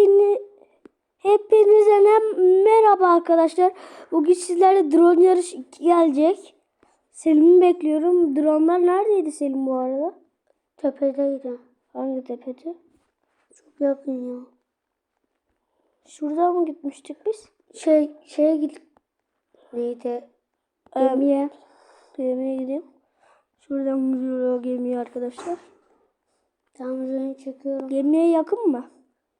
Hepini hepinize merhaba arkadaşlar. Bugün sizlerle drone yarış gelecek. Selim'i bekliyorum. Dronelar neredeydi Selim bu arada? Tepedeydi. Hangi tepede? Çok yakın ya. Şuradan mı gitmiştik biz? Şey şeye git. Neydi? Ee, Gemiye. Gemiye gideyim. Şuradan vuruyor gemiye arkadaşlar. Tam üzerine çekiyorum. Gemiye yakın mı?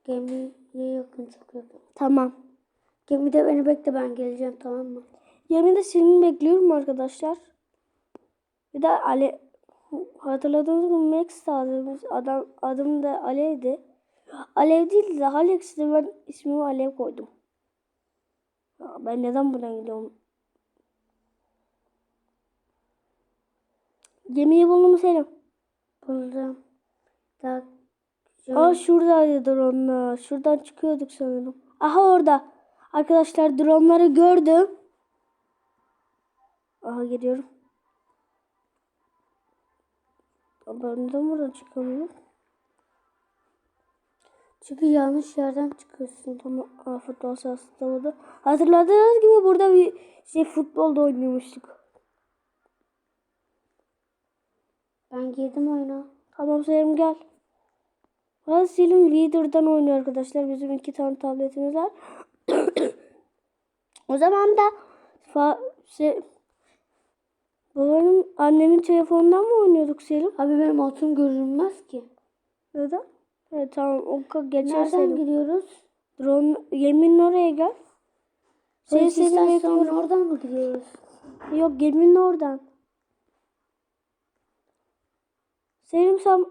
Gemiye yakın çok. Tamam. Gemide beni bekle ben geleceğim tamam mı? Gemide Selim'i bekliyorum arkadaşlar. Bir de Ale hatırladığınız gibi Max adımız adam adım da Alev'di. Alev değil de Alex'ti ben ismimi Alev koydum. Ben neden buna gidiyorum? Gemiyi buldum Selim. Buldum. Daha Aa şuradaydı drone'lar. Şuradan çıkıyorduk sanırım. Aha orada. Arkadaşlar drone'ları gördüm. Aha geliyorum. Ben neden buradan çıkamıyorum? Çünkü yanlış yerden çıkıyorsun. Tamam. Aa, futbol sahası da burada. Hatırladığınız gibi burada bir şey futbolda oynamıştık. Ben girdim oyuna. Tamam Selim gel. Hadi Selim Leader'dan oynuyor arkadaşlar. Bizim iki tane tabletimiz var. o zaman da fa babanın annemin telefonundan mı oynuyorduk Selim? Abi benim atım görünmez ki. Neden? Evet tamam o geçer Nereden Selim. gidiyoruz? Drone yemin oraya gel. Şey istasyonuna bekliyorum. oradan mı gidiyoruz? Yok geminin oradan. Selim sen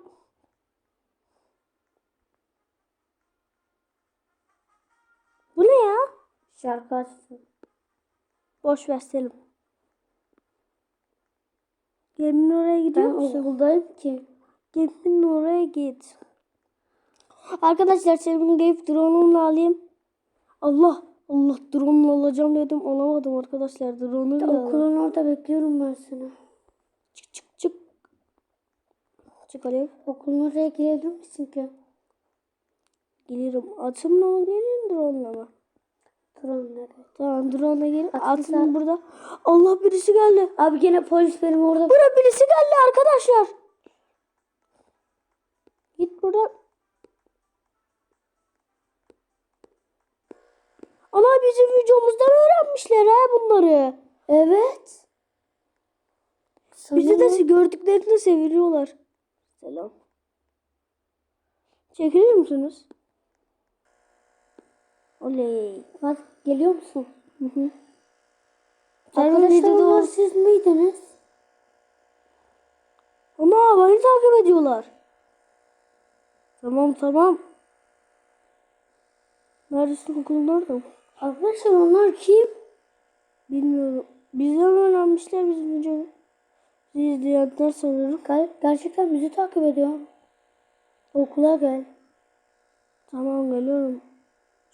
Bu ne ya? Şarkı açsın. Boş ver Selim. Geminin oraya gidiyor Ben musun? okuldayım ki. Geminin oraya git. Arkadaşlar Selim'in gelip drone'unu alayım. Allah Allah drone'unu alacağım dedim alamadım arkadaşlar drone'u alamadım. Okulun orada bekliyorum ben seni. Çık çık çık. Çık Alev. Okulun oraya girebilir misin ki? Gelirim. Atımla mı geleyim drone'la mı? Drone nerede? Tamam drone'la gelin. Sen. burada. Allah birisi geldi. Abi gene polis benim orada. Buraya birisi geldi arkadaşlar. Git buradan. Ana bizim videomuzda mı öğrenmişler ha bunları? Evet. Bizi de gördüklerinde seviliyorlar. Selam. Çekilir misiniz? Oley. Bak geliyor musun? Hı hı. Arkadaşlar onlar siz miydiniz? Ama beni takip ediyorlar. Tamam tamam. Neredesin okulun orada? Arkadaşlar onlar kim? Bilmiyorum. Bizden öğrenmişler bizim videoyu. Bizi izleyenler sanırım. Ger- gerçekten bizi takip ediyor. Okula gel. Tamam geliyorum.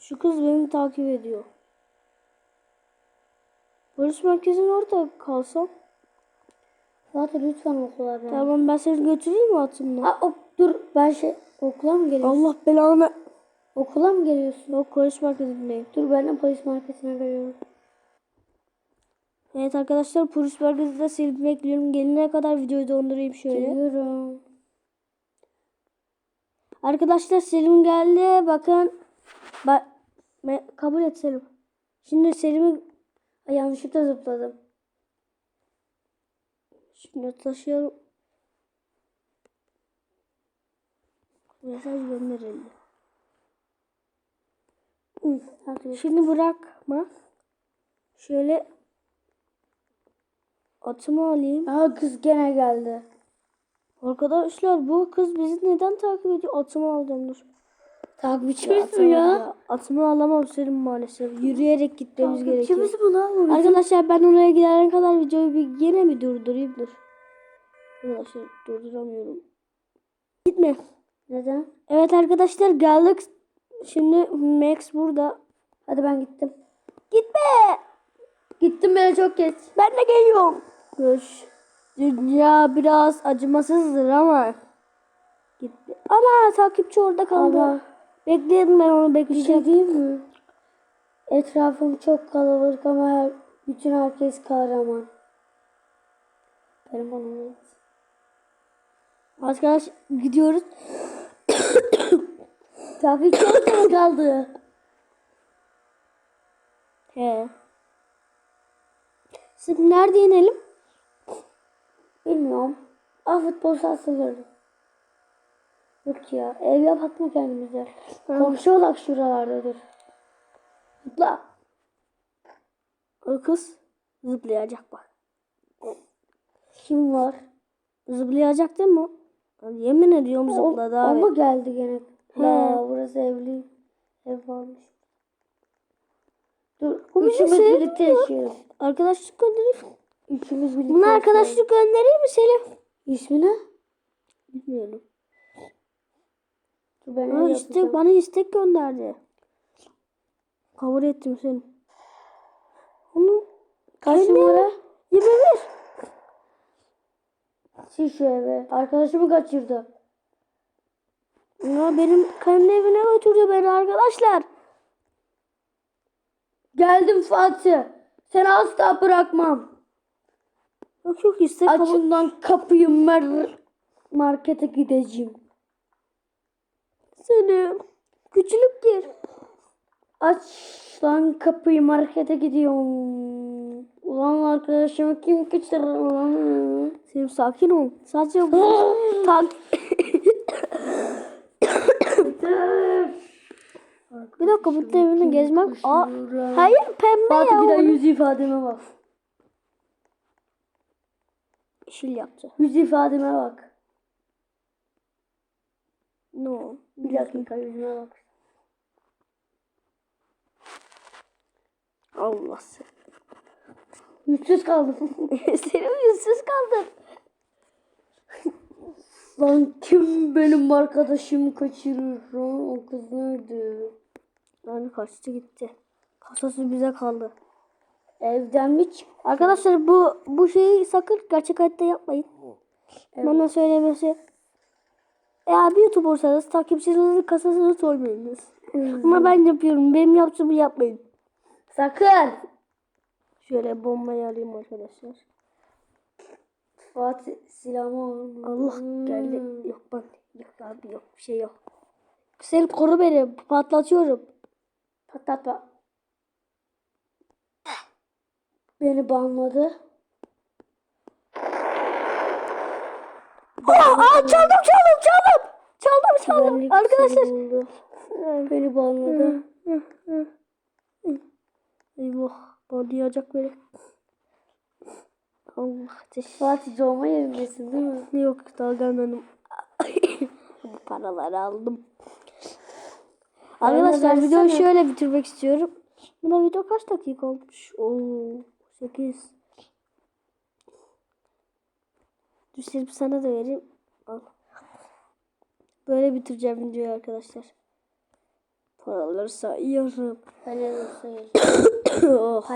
Şu kız beni takip ediyor. Polis merkezinin orada kalsam. Hadi lütfen okula gel. Tamam ben seni götüreyim mi atımla? Aa, ok- dur ben şey okula mı geliyorsun? Allah belanı. Okula mı geliyorsun? Yok polis merkezindeyim. Dur ben de polis marketine geliyorum. Evet arkadaşlar polis merkezinde seni bekliyorum. Gelene kadar videoyu dondurayım şöyle. Geliyorum. Arkadaşlar Selim geldi. Bakın. Bak. Kabul et Selim. Şimdi Selim'i yanlışlıkla zıpladım. şimdi taşıyalım. Mesaj hadi. Şimdi bırakma. Şöyle atımı alayım. Aa kız gene geldi. Arkadaşlar bu kız bizi neden takip ediyor? Atımı alacağım dur. Takipçimiz mi ya? Atımı alamam Selim maalesef. Yürüyerek gitmemiz gerekiyor. Takipçimiz mi lan bu bizim? Arkadaşlar ben oraya gidene kadar videoyu bir yine bir durdurayım dur. Arkadaşlar durduramıyorum. Gitme. Neden? Evet arkadaşlar geldik. Şimdi Max burada. Hadi ben gittim. Gitme. Gittim bile çok geç. Ben de geliyorum. Hoş. Dünya biraz acımasızdır ama. Gitti. Ama takipçi orada kaldı. Ama Bekleyelim ben onu Bir bekleyeceğim. şey diyeyim mi? Etrafım çok kalabalık ama her, bütün herkes kahraman. Benim onu Arkadaş gidiyoruz. Trafik çok mu kaldı? He. Şimdi nerede inelim? Bilmiyorum. Ah futbol sahası gördüm. Yok ya. Ev yapak mı kendimize? Komşu olak şuralardadır. Zıpla. O kız zıplayacak bak. Kim var? Zıplayacak değil mi o? Yemin ediyorum O, zıpladı o abi. mu geldi gene? Ya burası evli. Ev varmış. Dur. O üçümüz sevdi birlikte ya. yaşıyoruz. Arkadaşlık göndereyim. Üçümüz birlikte Buna arkadaşlık göndereyim mi Selim? İsmi ne? Bilmiyorum. Dur ben Ha, istek, yapacağım. bana istek gönderdi. Kabul ettim seni. Onu Kaç numara? 21. Sil şu eve. Arkadaşımı kaçırdı. Ya benim kendi evine götürdü beni arkadaşlar. Geldim Fatih. Seni asla bırakmam. Yok yok istek. Açından kapıyı mer markete gideceğim. Selim. Küçülüp gir. Aç lan kapıyı markete gidiyorum. Ulan arkadaşımı kim kaçırır ulan? Selim sakin ol. Sadece tak. Bir dakika bu evini gezmek. Aa, hayır pembe Fatih ya. bir daha yüz ifademe bak. Yeşil yaptı. Yüz ifademe bak. No. Bir dakika yüzüme bak. Allah seni. Yüzsüz kaldım. Selim yüzsüz kaldın. lan kim benim arkadaşımı kaçırır? Lan o kız nerede? Yani kaçtı gitti. Kasası bize kaldı. Evden mi çık? Arkadaşlar bu bu şeyi sakın gerçek hayatta yapmayın. Bana söylemesi. Eğer bir YouTuber'sanız takipçilerinizin kasasını soymayınız. Ama ben yapıyorum. Benim yaptığımı yapmayın. Sakın. Şöyle bombayı alayım arkadaşlar. Fatih silahımı alın. Allah geldi. Yok bak. Yok abi yok. Bir şey yok. Sen koru beni. Patlatıyorum. Patlatma. Beni banladı. Aa, aa, çaldım çaldım çaldım. Çaldım çaldım. Güvenlik Arkadaşlar. buldu. Beni banladı. Eyvah. Bağlayacak beni. Allah ateş. Fatih doğma yerindesin değil mi? Yok daha gelmedim. Bu paraları aldım. Arkadaşlar videoyu şöyle bitirmek istiyorum. Buna video kaç dakika olmuş? Oo, 8. Düşürüp sana da vereyim. Al. Böyle bitireceğim videoyu arkadaşlar. Paraları sayıyorum. Helal olsun. oh.